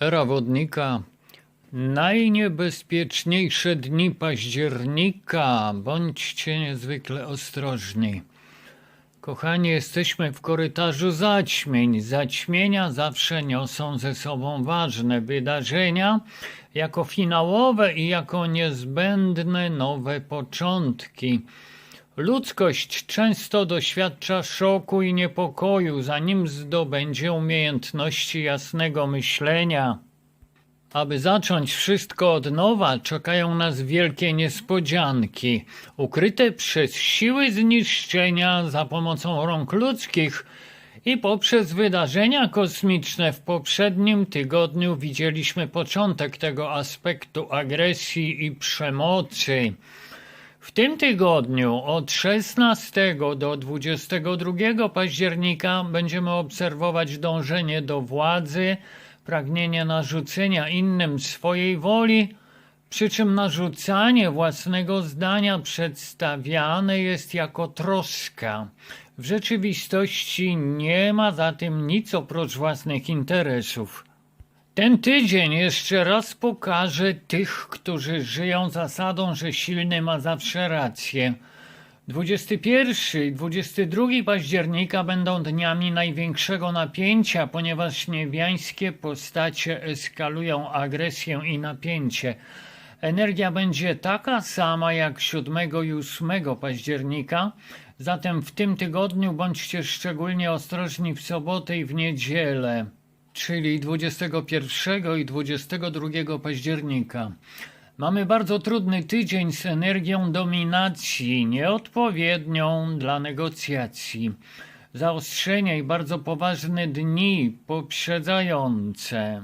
Era wodnika. Najniebezpieczniejsze dni października. Bądźcie niezwykle ostrożni. Kochani, jesteśmy w korytarzu zaćmień. Zaćmienia zawsze niosą ze sobą ważne wydarzenia, jako finałowe i jako niezbędne nowe początki. Ludzkość często doświadcza szoku i niepokoju, zanim zdobędzie umiejętności jasnego myślenia. Aby zacząć wszystko od nowa, czekają nas wielkie niespodzianki, ukryte przez siły zniszczenia za pomocą rąk ludzkich i poprzez wydarzenia kosmiczne w poprzednim tygodniu widzieliśmy początek tego aspektu agresji i przemocy. W tym tygodniu od 16 do 22 października będziemy obserwować dążenie do władzy, pragnienie narzucenia innym swojej woli, przy czym narzucanie własnego zdania przedstawiane jest jako troska. W rzeczywistości nie ma za tym nic oprócz własnych interesów. Ten tydzień jeszcze raz pokaże tych, którzy żyją zasadą, że silny ma zawsze rację. 21 i 22 października będą dniami największego napięcia, ponieważ niebiańskie postacie eskalują agresję i napięcie. Energia będzie taka sama jak 7 i 8 października, zatem w tym tygodniu bądźcie szczególnie ostrożni w sobotę i w niedzielę czyli 21 i 22 października. Mamy bardzo trudny tydzień z energią dominacji, nieodpowiednią dla negocjacji. Zaostrzenia i bardzo poważne dni poprzedzające.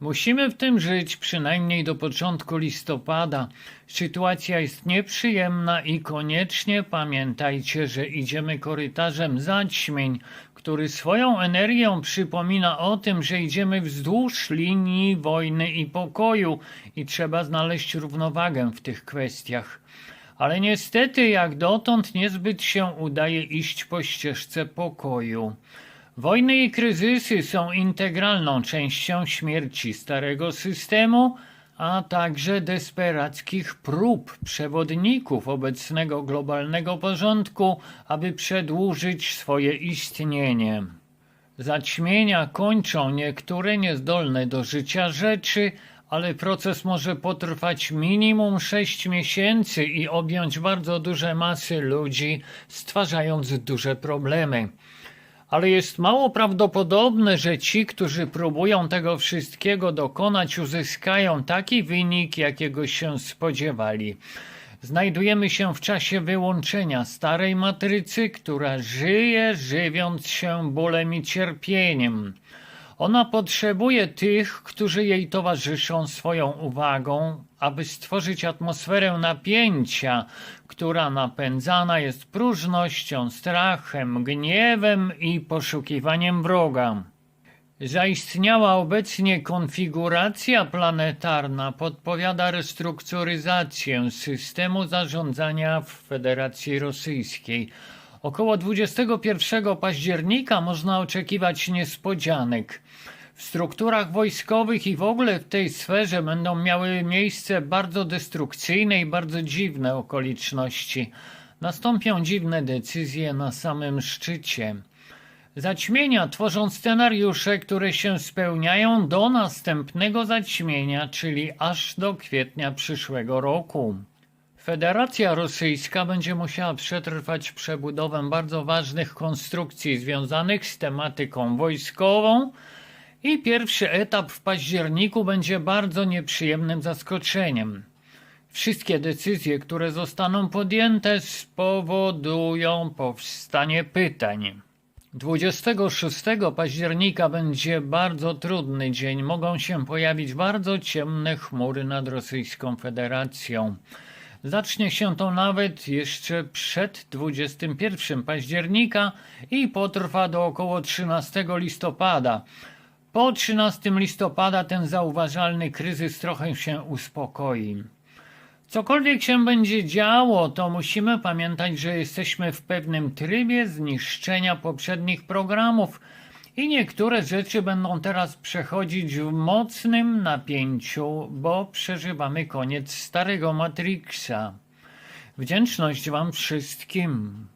Musimy w tym żyć przynajmniej do początku listopada. Sytuacja jest nieprzyjemna i koniecznie pamiętajcie, że idziemy korytarzem zaćmień, który swoją energią przypomina o tym, że idziemy wzdłuż linii wojny i pokoju i trzeba znaleźć równowagę w tych kwestiach. Ale niestety, jak dotąd, niezbyt się udaje iść po ścieżce pokoju. Wojny i kryzysy są integralną częścią śmierci starego systemu, a także desperackich prób przewodników obecnego globalnego porządku, aby przedłużyć swoje istnienie. Zaćmienia kończą niektóre niezdolne do życia rzeczy, ale proces może potrwać minimum 6 miesięcy i objąć bardzo duże masy ludzi, stwarzając duże problemy ale jest mało prawdopodobne, że ci, którzy próbują tego wszystkiego dokonać, uzyskają taki wynik, jakiego się spodziewali. Znajdujemy się w czasie wyłączenia starej matrycy, która żyje, żywiąc się bólem i cierpieniem. Ona potrzebuje tych, którzy jej towarzyszą swoją uwagą, aby stworzyć atmosferę napięcia, która napędzana jest próżnością, strachem, gniewem i poszukiwaniem wroga. Zaistniała obecnie konfiguracja planetarna podpowiada restrukturyzację systemu zarządzania w Federacji Rosyjskiej. Około 21 października można oczekiwać niespodzianek. W strukturach wojskowych i w ogóle w tej sferze będą miały miejsce bardzo destrukcyjne i bardzo dziwne okoliczności. Nastąpią dziwne decyzje na samym szczycie. Zaćmienia tworzą scenariusze, które się spełniają do następnego zaćmienia, czyli aż do kwietnia przyszłego roku. Federacja Rosyjska będzie musiała przetrwać przebudowę bardzo ważnych konstrukcji związanych z tematyką wojskową i pierwszy etap w październiku będzie bardzo nieprzyjemnym zaskoczeniem. Wszystkie decyzje, które zostaną podjęte, spowodują powstanie pytań. 26 października będzie bardzo trudny dzień. Mogą się pojawić bardzo ciemne chmury nad Rosyjską Federacją. Zacznie się to nawet jeszcze przed 21 października i potrwa do około 13 listopada. Po 13 listopada ten zauważalny kryzys trochę się uspokoi. Cokolwiek się będzie działo, to musimy pamiętać, że jesteśmy w pewnym trybie zniszczenia poprzednich programów I niektóre rzeczy będą teraz przechodzić w mocnym napięciu, bo przeżywamy koniec starego Matrixa. Wdzięczność Wam wszystkim.